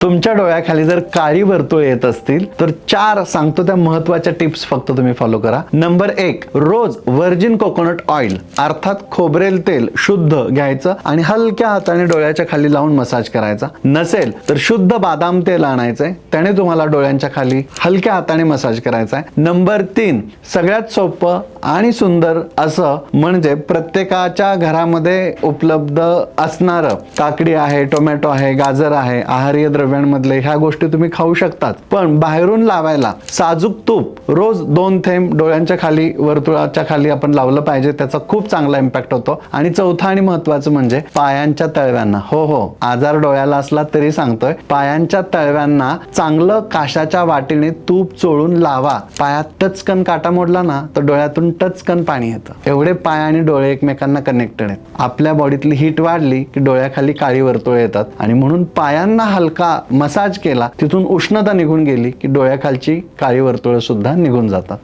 तुमच्या डोळ्याखाली जर काळी वर्तुळ येत असतील तर चार सांगतो त्या महत्त्वाच्या टिप्स फक्त तुम्ही फॉलो करा. नंबर एक रोज व्हर्जिन कोकोनट ऑइल अर्थात खोबरेल तेल शुद्ध घ्यायचं आणि हलक्या हाताने डोळ्याच्या खाली लावून मसाज करायचा. नसेल तर शुद्ध बादाम तेल आणायचंय त्याने तुम्हाला डोळ्यांच्या खाली हलक्या हाताने मसाज करायचा आहे नंबर तीन सगळ्यात सोपं आणि सुंदर असं म्हणजे प्रत्येकाच्या घरामध्ये उपलब्ध असणारं काकडी आहे टोमॅटो आहे गाजर आहे आहार्य द्रव्यांमधले ह्या गोष्टी तुम्ही खाऊ शकतात. पण बाहेरून लावायला साजूक तूप रोज दोन थेंब डोळ्यांच्या खाली वर्तुळाच्या खाली आपण लावलं पाहिजे त्याचा खूप चांगला इम्पॅक्ट होतो. आणि चौथा आणि महत्वाचं म्हणजे पायांच्या तळव्यांना. हो हो आजार डोळ्याला असला तरी सांगतोय पायांच्या तळव्यांना चांगलं काशाच्या वाटीने तूप चोळून लावा. पायात टचकन काटा मोडला ना तर डोळ्यातून टचकन पाणी येतं. एवढे पाय आणि डोळे एकमेकांना कनेक्टेड आहेत. आपल्या बॉडीतली हीट वाढली की डोळ्याखाली काळी वर्तुळ येतात. आणि म्हणून पायांना हलका मसाज केला तिथून उष्णता निघून गेली की डोळ्याखालची काळी वर्तुळं सुद्धा निघून जातात.